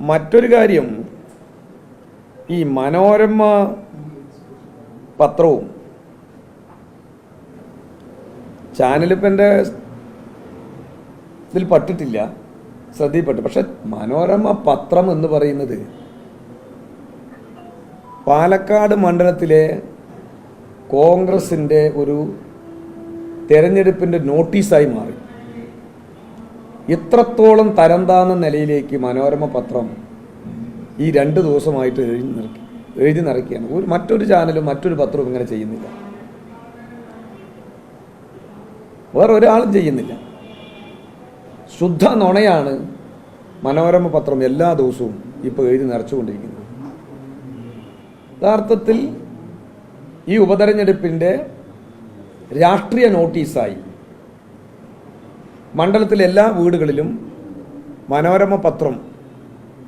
മറ്റൊരു കാര്യം ഈ മനോരമ പത്രവും ചാനലിപ്പം എന്റെ ഇതിൽ പട്ടിട്ടില്ല ശ്രദ്ധയിൽപ്പെട്ടു. പക്ഷെ മനോരമ പത്രം എന്ന് പറയുന്നത് പാലക്കാട് മണ്ഡലത്തിലെ കോൺഗ്രസിന്റെ ഒരു തെരഞ്ഞെടുപ്പിന്റെ നോട്ടീസായി മാറി. ഇത്രത്തോളം തരംതാന്ന നിലയിലേക്ക് മനോരമ പത്രം ഈ രണ്ട് ദിവസമായിട്ട് എഴുതി നിറക്കി എഴുതി നിറയ്ക്കുകയാണ് ഒരു മറ്റൊരു ചാനലും മറ്റൊരു പത്രവും ഇങ്ങനെ ചെയ്യുന്നില്ല. വേറെ ഒരാളും ചെയ്യുന്നില്ല. ശുദ്ധ നുണയാണ് മനോരമ പത്രം എല്ലാ ദിവസവും ഇപ്പോൾ എഴുതി നിറച്ചുകൊണ്ടിരിക്കുന്നത്. യഥാർത്ഥത്തിൽ ഈ ഉപതെരഞ്ഞെടുപ്പിന്റെ രാഷ്ട്രീയ നോട്ടീസായി മണ്ഡലത്തിലെ എല്ലാ വീടുകളിലും മനോരമ പത്രം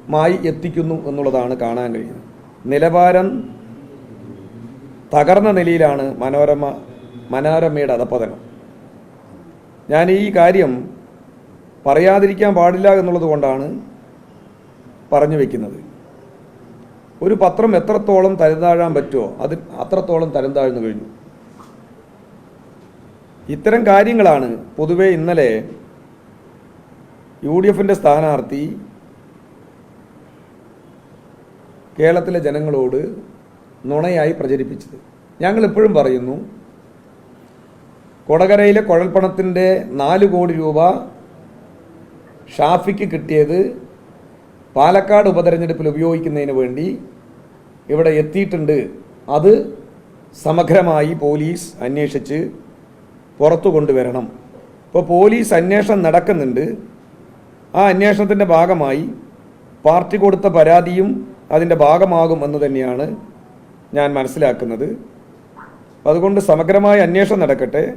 മായി എത്തിക്കുന്നു എന്നുള്ളതാണ് കാണാൻ കഴിയുന്നത്. നിലവാരം തകർന്ന നിലയിലാണ് മനോരമ മനോരമയുടെ അധപ്പതനം ഞാൻ ഈ കാര്യം പറയാതിരിക്കാൻ പാടില്ല എന്നുള്ളത് കൊണ്ടാണ് പറഞ്ഞു വയ്ക്കുന്നത് ഒരു പത്രം എത്രത്തോളം തരംതാഴാൻ പറ്റുമോ അത് അത്രത്തോളം തരംതാഴ്ന്നു കഴിഞ്ഞു. ഇത്തരം കാര്യങ്ങളാണ് പൊതുവെ ഇന്നലെ യു ഡി എഫിന്റെ സ്ഥാനാർത്ഥി കേരളത്തിലെ ജനങ്ങളോട് നുണയായി പ്രചരിപ്പിച്ചത്. ഞങ്ങളിപ്പോഴും പറയുന്നു കൊടകരയിലെ കുഴൽപ്പണത്തിന്റെ നാല് കോടി രൂപ ഷാഫിക്ക് കിട്ടിയത് പാലക്കാട് ഉപതെരഞ്ഞെടുപ്പിൽ ഉപയോഗിക്കുന്നതിന് വേണ്ടി ഇവിടെ എത്തിയിട്ടുണ്ട്. അത് സമഗ്രമായി പോലീസ് അന്വേഷിച്ച് പുറത്തു കൊണ്ടുവരണം. ഇപ്പോൾ പോലീസ് അന്വേഷണം നടക്കുന്നുണ്ട്. ആ അന്വേഷണത്തിന്റെ ഭാഗമായി പാർട്ടി കൊടുത്ത പരാതിയും അതിന്റെ ഭാഗമാകും എന്ന് തന്നെയാണ് ഞാൻ മനസ്സിലാക്കുന്നത്. അതുകൊണ്ട് സമഗ്രമായ അന്വേഷണം നടക്കട്ടെ.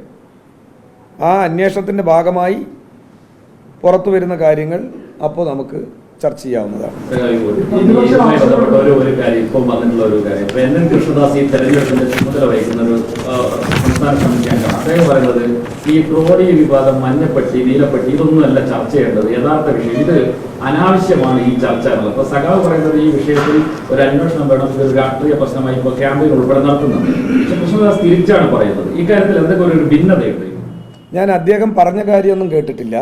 ആ അന്വേഷണത്തിന്റെ ഭാഗമായി പുറത്തു വരുന്ന കാര്യങ്ങൾ അപ്പോൾ നമുക്ക് ചർച്ച ചെയ്യാവുന്നതാണ്. കൃഷ്ണദാസ് ഈ തെരഞ്ഞെടുപ്പിന്റെ ചുമതല വഹിക്കുന്ന ഒരു സംസ്ഥാന സമിതി അദ്ദേഹം പറയുന്നത് ഈ ക്രോഡി വിവാദം മഞ്ഞപ്പെട്ടി നീലപ്പെട്ടി ഇതൊന്നുമല്ല ചർച്ച ചെയ്യേണ്ടത്. യഥാർത്ഥ വിഷയം. ഇത് അനാവശ്യമാണ് ഈ ചർച്ച എന്നുള്ളത്. അപ്പൊ സഖാവ് പറയുന്നത് ഈ വിഷയത്തിൽ ഒരു അന്വേഷണം വേണം. ഇതൊരു രാഷ്ട്രീയ പ്രശ്നമായി ഇപ്പൊ ക്യാമ്പയിൻ ഉൾപ്പെടെ നടത്തുന്നുണ്ട്. പക്ഷെ കൃഷ്ണദാസ് തിരിച്ചാണ് പറയുന്നത്. ഇക്കാര്യത്തിൽ എന്തൊക്കെ ഒരു ഭിന്നതയുണ്ട്? ഞാൻ അദ്ദേഹം പറഞ്ഞ കാര്യമൊന്നും കേട്ടിട്ടില്ല.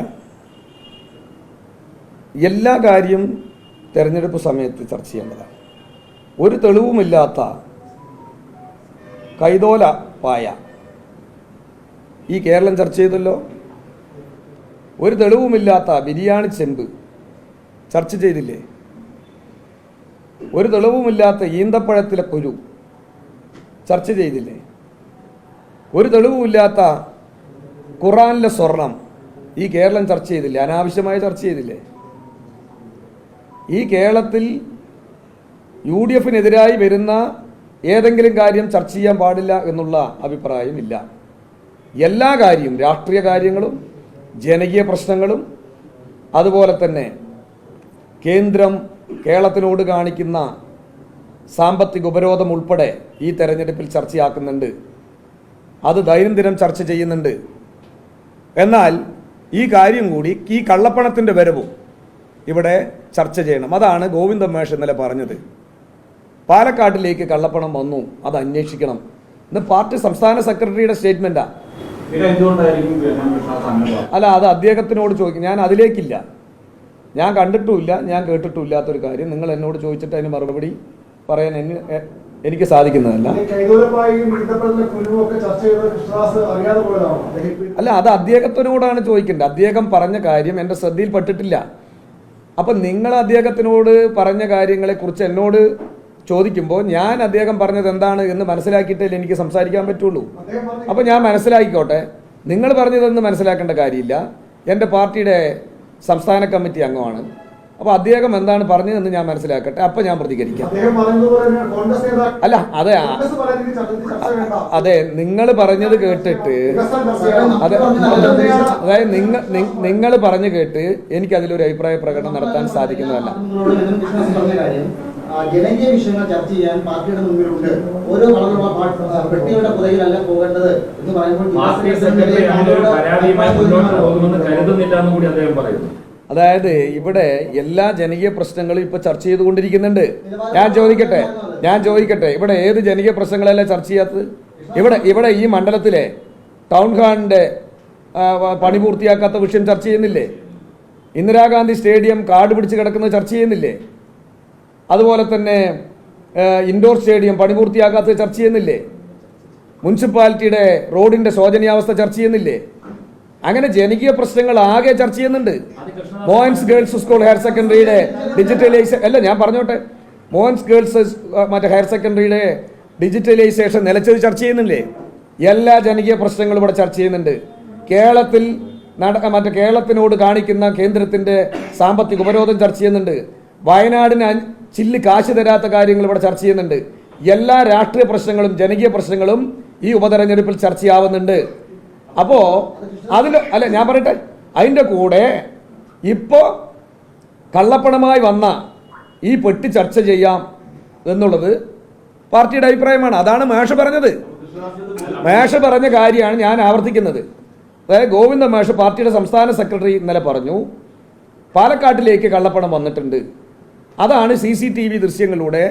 എല്ലാ കാര്യം തെരഞ്ഞെടുപ്പ് സമയത്ത് ചർച്ച ചെയ്യേണ്ടതാണ്. ഒരു തെളിവുമില്ലാത്ത കൈതോല പായ ഈ കേരളം ചർച്ച ചെയ്തല്ലോ? ഒരു തെളിവുമില്ലാത്ത ബിരിയാണി ചെമ്പ് ചർച്ച ചെയ്തില്ലേ? ഒരു തെളിവുമില്ലാത്ത ഈന്തപ്പഴത്തിലെ കുരു ചർച്ച ചെയ്തില്ലേ? ഒരു തെളിവുമില്ലാത്ത ഖുറാനിലെ സ്വർണം ഈ കേരളം ചർച്ച ചെയ്തില്ലേ? അനാവശ്യമായി ചർച്ച ചെയ്തില്ലേ? ഈ കേരളത്തിൽ യു ഡി എഫിനെതിരായി വരുന്ന ഏതെങ്കിലും കാര്യം ചർച്ച ചെയ്യാൻ പാടില്ല എന്നുള്ള അഭിപ്രായം ഇല്ല എല്ലാ കാര്യവും രാഷ്ട്രീയ കാര്യങ്ങളും ജനകീയ പ്രശ്നങ്ങളും അതുപോലെ തന്നെ കേന്ദ്രം കേരളത്തിനോട് കാണിക്കുന്ന സാമ്പത്തിക ഉപരോധം ഉൾപ്പെടെ ഈ തെരഞ്ഞെടുപ്പിൽ ചർച്ചയാക്കുന്നുണ്ട്. അത് ദൈനംദിനം ചർച്ച ചെയ്യുന്നുണ്ട്. എന്നാൽ ഈ കാര്യം കൂടി ഈ കള്ളപ്പണത്തിന്റെ വരവും ഇവിടെ ചർച്ച ചെയ്യണം. അതാണ് ഗോവിന്ദ മേഷ് ഇന്നലെ പറഞ്ഞത്. പാലക്കാട്ടിലേക്ക് കള്ളപ്പണം വന്നു അത് അന്വേഷിക്കണം. ഇന്ന് പാർട്ടി സംസ്ഥാന സെക്രട്ടറിയുടെ സ്റ്റേറ്റ്മെന്റാ അല്ല അത് അദ്ദേഹത്തിനോട് ചോദിക്കും. ഞാൻ അതിലേക്കില്ല. ഞാൻ കണ്ടിട്ടുമില്ല ഞാൻ കേട്ടിട്ടുമില്ലാത്തൊരു കാര്യം. നിങ്ങൾ എന്നോട് ചോദിച്ചിട്ട് അതിന് മറുപടി പറയാൻ എന്നെ എനിക്ക് സാധിക്കുന്നതല്ല. അല്ല അത് അദ്ദേഹത്തിനോടാണ് ചോദിക്കേണ്ടത്. അദ്ദേഹം പറഞ്ഞ കാര്യം എന്റെ ശ്രദ്ധയിൽപ്പെട്ടിട്ടില്ല. അപ്പം നിങ്ങൾ അദ്ദേഹത്തിനോട് പറഞ്ഞ കാര്യങ്ങളെക്കുറിച്ച് എന്നോട് ചോദിക്കുമ്പോൾ ഞാൻ അദ്ദേഹം പറഞ്ഞത് എന്താണ് എന്ന് മനസ്സിലാക്കിയിട്ടേ എനിക്ക് സംസാരിക്കാൻ പറ്റുള്ളൂ. അപ്പോൾ ഞാൻ മനസ്സിലാക്കിക്കോട്ടെ നിങ്ങൾ പറഞ്ഞതെന്ന് മനസ്സിലാക്കേണ്ട കാര്യമില്ല. എന്റെ പാർട്ടിയുടെ സംസ്ഥാന കമ്മിറ്റി അംഗമാണ്. അപ്പോൾ അദ്ദേഹം എന്താണ് പറഞ്ഞതെന്ന് ഞാൻ മനസ്സിലാക്കട്ടെ. അപ്പം ഞാൻ പ്രതികരിക്കാം. അല്ല അതെ അതെ നിങ്ങൾ പറഞ്ഞത് കേട്ടിട്ട്. അതെ അതായത് നിങ്ങൾ നിങ്ങൾ പറഞ്ഞു കേട്ട് എനിക്കതിലൊരു അഭിപ്രായ പ്രകടനം നടത്താൻ സാധിക്കുന്നതല്ല. ജനകീയ വിഷയങ്ങൾ ചർച്ച ചെയ്യാൻ പാർട്ടിയുടെ മുമ്പിലുണ്ട് ഓരോ കളറുള്ള പെട്ടിയുടെ പുറകിലല്ല പോകേണ്ടത് എന്ന് പറയുമ്പോൾ അതായത് ഇവിടെ എല്ലാ ജനകീയ പ്രശ്നങ്ങളും ഇപ്പൊ ചർച്ച ചെയ്തുകൊണ്ടിരിക്കുന്നുണ്ട്. ഞാൻ ചോദിക്കട്ടെ? ഞാൻ ചോദിക്കട്ടെ? ഇവിടെ ഏത് ജനകീയ പ്രശ്നങ്ങളല്ല ചർച്ച ചെയ്യാത്തത്? ഇവിടെ ഇവിടെ ഈ മണ്ഡലത്തിലെ ടൗൺ ഹാളിന്റെ പണി പൂർത്തിയാക്കാത്ത വിഷയം ചർച്ച ചെയ്യുന്നില്ലേ? ഇന്ദിരാഗാന്ധി സ്റ്റേഡിയം കാട് പിടിച്ച് കിടക്കുന്നത് ചർച്ച ചെയ്യുന്നില്ലേ? അതുപോലെ തന്നെ ഇൻഡോർ സ്റ്റേഡിയം പണി പൂർത്തിയാകാത്തത് ചർച്ച ചെയ്യുന്നില്ലേ? മുനിസിപ്പാലിറ്റിയുടെ റോഡിന്റെ ശോചനീയാവസ്ഥ ചർച്ച ചെയ്യുന്നില്ലേ? അങ്ങനെ ജനകീയ പ്രശ്നങ്ങൾ ആകെ ചർച്ച ചെയ്യുന്നുണ്ട്. മോഹൻസ് ഗേൾസ് സ്കൂൾ ഹയർ സെക്കൻഡറിയുടെ ഡിജിറ്റലൈസേഷൻ അല്ല ഞാൻ പറഞ്ഞോട്ടെ. മോഹൻസ് ഗേൾസ് മറ്റേ ഹയർ സെക്കൻഡറിയുടെ ഡിജിറ്റലൈസേഷൻ നിലച്ചത് ചർച്ച ചെയ്യുന്നില്ലേ? എല്ലാ ജനകീയ പ്രശ്നങ്ങളും ഇവിടെ ചർച്ച ചെയ്യുന്നുണ്ട്. കേരളത്തിൽ നട മറ്റേ കേരളത്തിനോട് കാണിക്കുന്ന കേന്ദ്രത്തിന്റെ സാമ്പത്തിക ഉപരോധം ചർച്ച ചെയ്യുന്നുണ്ട്. വയനാടിന് ചില്ല് കാശ് തരാത്ത കാര്യങ്ങൾ ഇവിടെ ചർച്ച ചെയ്യുന്നുണ്ട്. എല്ലാ രാഷ്ട്രീയ പ്രശ്നങ്ങളും ജനകീയ പ്രശ്നങ്ങളും ഈ ഉപതെരഞ്ഞെടുപ്പിൽ ചർച്ചയാവുന്നുണ്ട് അപ്പോൾ അതിൽ അല്ല ഞാൻ പറയട്ടെ. അതിന്റെ കൂടെ ഇപ്പോ കള്ളപ്പണമായി വന്ന ഈ പെട്ടി ചർച്ച ചെയ്യാം എന്നുള്ളത് പാർട്ടിയുടെ അഭിപ്രായമാണ്. അതാണ് മേഷ പറഞ്ഞത്. മേഷ പറഞ്ഞ കാര്യമാണ് ഞാൻ ആവർത്തിക്കുന്നത്. അതായത് ഗോവിന്ദ മേഷ പാർട്ടിയുടെ സംസ്ഥാന സെക്രട്ടറി ഇന്നലെ പറഞ്ഞു പാലക്കാട്ടിലേക്ക് കള്ളപ്പണം വന്നിട്ടുണ്ട്. അതാണ് സി സി ടി വി ദൃശ്യങ്ങളിലൂടെ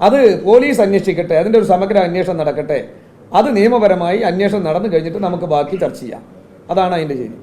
അത് പോലീസ് അന്വേഷിക്കട്ടെ അതിന്റെ ഒരു സമഗ്ര അന്വേഷണം നടക്കട്ടെ. അത് നിയമപരമായി അന്വേഷണം നടന്നു കഴിഞ്ഞിട്ട് നമുക്ക് ബാക്കി ചർച്ച ചെയ്യാം. അതാണ് അതിന്റെ ശരി